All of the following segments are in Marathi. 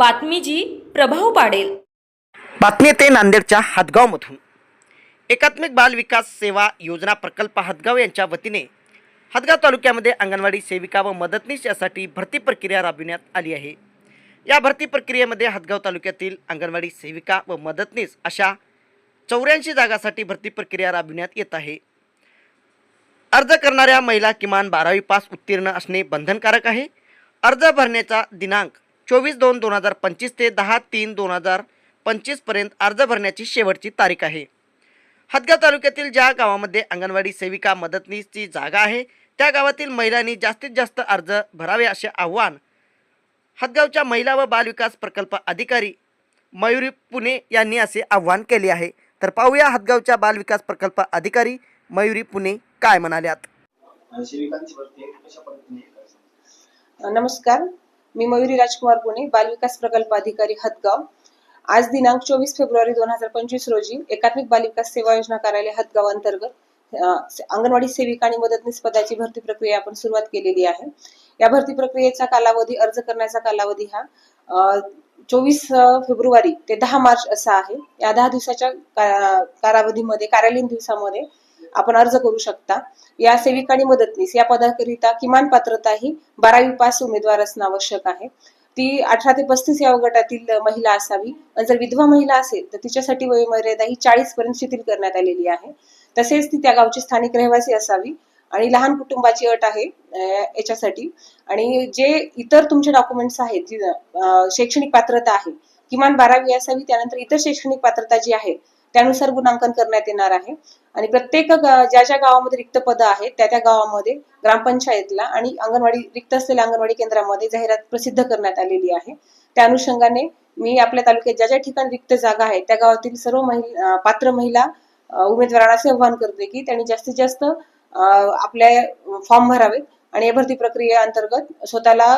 बातमी जी प्रभाव पाडेल. बातमी येते नांदेडच्या हातगावमधून एकात्मिक बाल विकास सेवा योजना प्रकल्प हातगाव यांच्या वतीने हातगाव तालुक्यामध्ये अंगणवाडी सेविका व मदतनीस यासाठी भरती प्रक्रिया राबविण्यात आली आहे. या भरती प्रक्रियेमध्ये हातगाव तालुक्यातील अंगणवाडी सेविका व मदतनीस अशा चौऱ्याऐंशी जागासाठी भरती प्रक्रिया राबविण्यात येत आहे. अर्ज करणाऱ्या महिला किमान बारावी पास उत्तीर्ण असणे बंधनकारक आहे. अर्ज भरण्याचा दिनांक चोवीस दोन दोन हजार पंचवीस ते दहा तीन दोन हजार पंचवीसपर्यंत अर्ज भरण्याची शेवटची तारीख आहे. हदगाव तालुक्यातील ज्या गावामध्ये अंगणवाडी सेविका मदतनीसची जागा आहे त्या गावातील महिलांनी जास्तीत जास्त अर्ज भरावे असे आव्हान हदगावच्या महिला व बालविकास प्रकल्प अधिकारी मयुरी पुणे यांनी असे आव्हान केले आहे. तर पाहूया हदगावच्या बालविकास प्रकल्प अधिकारी मयुरी पुणे काय म्हणाल्यात. नमस्कार. मी मयुरी राजकुमार पुणे बालविकास प्रकल्प अधिकारी हदगाव. आज दिनांक चोवीस फेब्रुवारी दोन हजार पंचवीस रोजी एकात्मिक बालविकास सेवा योजना कार्यालय हदगाव अंतर्गत अंगणवाडी सेविका आणि मदतनीस पदाची भरती प्रक्रिया आपण सुरुवात केलेली आहे. या भरती प्रक्रियेचा कालावधी अर्ज करण्याचा कालावधी हा चोवीस फेब्रुवारी ते दहा मार्च असा आहे. या दहा दिवसाच्या कालावधीमध्ये कार्यालयीन दिवसामध्ये आपण अर्ज करू शकता. या सेविका आणि मदतनीस या पदाकरिता किमान पात्रता ही बारावी पास उमेदवार असणं आवश्यक आहे. ती अठरा ते पस्तीस या गटातील महिला असावी. आणि जर विधवा महिला असेल तर तिच्यासाठी वयोमर्यादा ही चाळीस पर्यंत शिथिल करण्यात आलेली आहे. तसेच ती त्या गावची स्थानिक रहिवासी असावी. आणि लहान कुटुंबाची अट आहे याच्यासाठी. आणि जे इतर तुमचे डॉक्युमेंट्स आहेत जी, शैक्षणिक पात्रता आहे किमान बारावी असावी त्यानंतर इतर शैक्षणिक पात्रता जी आहे त्यानुसार गुणांकन करण्यात येणार आहे. आणि प्रत्येक ज्या ज्या गावामध्ये रिक्त पदं आहेत त्या त्या गावामध्ये ग्रामपंचायतला आणि अंगणवाडी रिक्त असलेल्या अंगणवाडी केंद्रामध्ये जाहिरात प्रसिद्ध करण्यात आलेली आहे. त्या अनुषंगाने मी आपल्या तालुक्यात ज्या ज्या ठिकाणी रिक्त जागा आहेत त्या गावातील सर्व महिला पात्र महिला उमेदवारांना असे करते की त्यांनी जास्तीत जास्त आपल्या फॉर्म भरावेत आणि या भरती प्रक्रियेअंतर्गत स्वतःला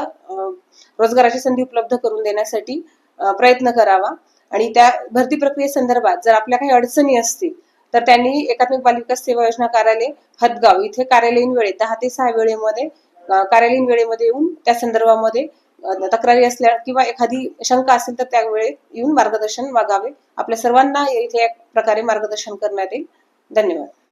रोजगाराची संधी उपलब्ध करून देण्यासाठी प्रयत्न करावा. आणि त्या भरती प्रक्रियेसंदर्भात जर आपल्या काही अडचणी असतील तर त्यांनी एकात्मिक बालविकास सेवा योजना कार्यालय हदगाव इथे कार्यालयीन वेळेत दहा ते सहा वेळेमध्ये कार्यालयीन वेळेमध्ये येऊन त्या संदर्भामध्ये तक्रारी असल्या किंवा एखादी शंका असेल तर त्या वेळेत येऊन मार्गदर्शन मागावे आपल्या सर्वांना इथे एक प्रकारे मार्गदर्शन करण्यात येईल. धन्यवाद.